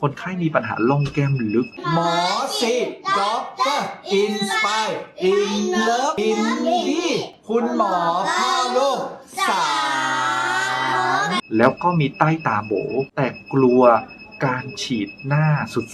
คนไข้มีปัญหาล่องแก้มลึก หมอสิด็อกเตอร์อินสปายอินเลิฟอินดีคุณหมอพ่อลูกสามแล้วก็มีใต้ตาโบ แต่กลัวการฉีดหน้า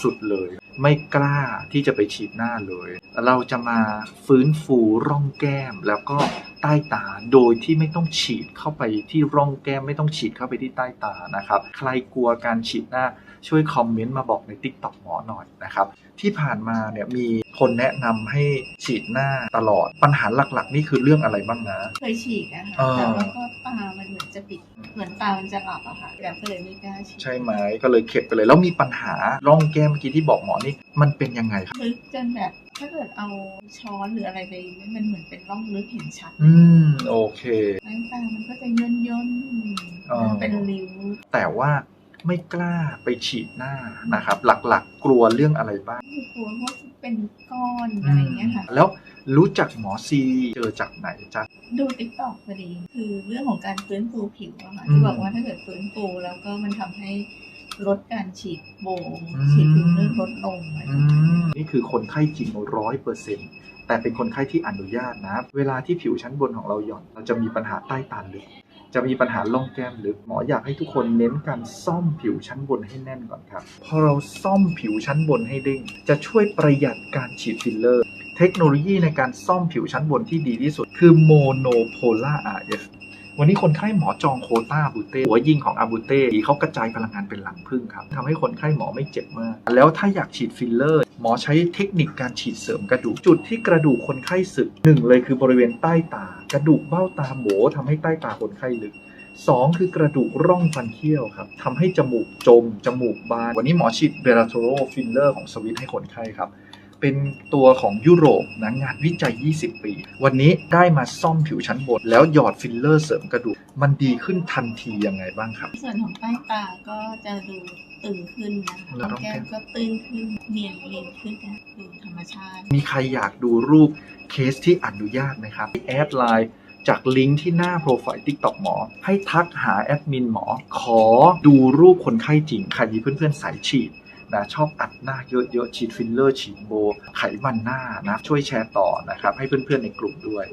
สุดๆเลย ไม่กล้าที่จะไปฉีดหน้าเลย เราจะมาฟื้นฟูร่องแก้มแล้วก็ใต้ตา โดยที่ไม่ต้องฉีดเข้าไปที่ร่องแก้มไม่ต้องฉีดเข้าไปที่ใต้ตานะครับ ใครกลัวการฉีดหน้าช่วยคอมเมนต์มาบอกใน t ิ k t o k หมอหน่อยนะครับที่ผ่านมาเนี่ยมีคนแนะนำให้ฉีดหน้าตลอดปัญหาหลักๆ นี่คือเรื่องอะไรบ้างนะ เคยฉีกนะคะอ่าแต่ว่าก็ตามันเหมือน จะปิดเหมือนตามันจะหลับอะค่ะแบบก็เลยไม่กล้าฉีกใช่ไหมก็เลยเข็ดไปเลย แล้วมีปัญหาร่องแก้มเมื่อกี้ที่บอกหมอนี่มันเป็นยังไงครับ ลึกจนแบบถ้าเกิดเอาช้อนหรืออะไรไปมันเหมือนเป็นร่องลึกเห็นชัดอืมโอเค น้ำตามันก็จะย่นย่นๆอ๋อเป็นริ้ว แต่ว่า ไม่กล้าไปฉีดหน้านะครับ หลักๆ กลัวเรื่องอะไรบ้างกลัวว่าจะเป็นก้อนอะไรอย่างเงี้ยค่ะ แล้วรู้จักหมอซีเจอจากไหนจ๊ะดูติ๊กต็อกพอดี คือเรื่องของการฟื้นฟูผิวอะค่ะอืมที่บอกว่าถ้าเกิดฟื้นฟูแล้วก็มันทำให้ลดการฉีดโบงอืมฉีดฟิลเลอร์ลดลงอะไรอย่างอืเงี้ยมนี่คือคนไข้จริงร้อยเปอร์เซ็นต์แต่เป็นคนไข้ที่อนุญาตนะ เวลาที่ผิวชั้นบนของเราหย่อน เราจะมีปัญหาใต้ตาลึก จะมีปัญหาล่องแก้มลึกหมออยากให้ทุกคนเน้นการซ่อมผิวชั้นบนให้แน่นก่อนครับ พอเราซ่อมผิวชั้นบนให้เด้ง จะช่วยประหยัดการฉีดฟิลเลอร์ เทคโนโลยีในการซ่อมผิวชั้นบนที่ดีที่สุด คือ Monopolar RF วันนี้คนไข้หมอจองโคต้าบูเต้หัวยิงของอาบูเต้เขากระจายพลังงานเป็นหลังพึ่งครับทำให้คนไข้หมอไม่เจ็บมาก แล้วถ้าอยากฉีดฟิลเลอร์ หมอใช้เทคนิคการฉีดเสริมกระดูก จุดที่กระดูกคนไข้สึกหนึ่งเลยคือบริเวณใต้ตา กระดูกเบ้าตาโบทำให้ใต้ตาคนไข้ลึกสองคือกระดูกร่องฟันเคี้ยวครับทำให้จมูกจม จมูกบาน วันนี้หมอฉีดเบราโทโรฟิลเลอร์ของสวิตให้คนไข้ครับ เป็นตัวของยุโรปนะงานวิจัย 20 ปี วันนี้ได้มาซ่อมผิวชั้นบน แล้วหยอดฟิลเลอร์เสริมกระดูก มันดีขึ้นทันทียังไงบ้างครับ ส่วนของใต้ตาก็จะดูตึงขึ้นนะคะแล้วร่องแก้มก็ตึงขึ้นเนียนเรียนขึ้นนะดู มีใครอยากดูรูปเคสที่อนุญาตไหมครับแอดไลน์จากลิงก์ที่หน้าโปรไฟล์ TikTok หมอ ให้ทักหาแอดมินหมอ ขอดูรูปคนไข้จริง ใครมีเพื่อนๆสายฉีดนะชอบอัดหน้าเยอะๆฉีดฟิลเลอร์ฉีดโบ ไขมันหน้านะ ช่วยแชร์ต่อนะครับ ให้เพื่อนๆในกลุ่มด้วย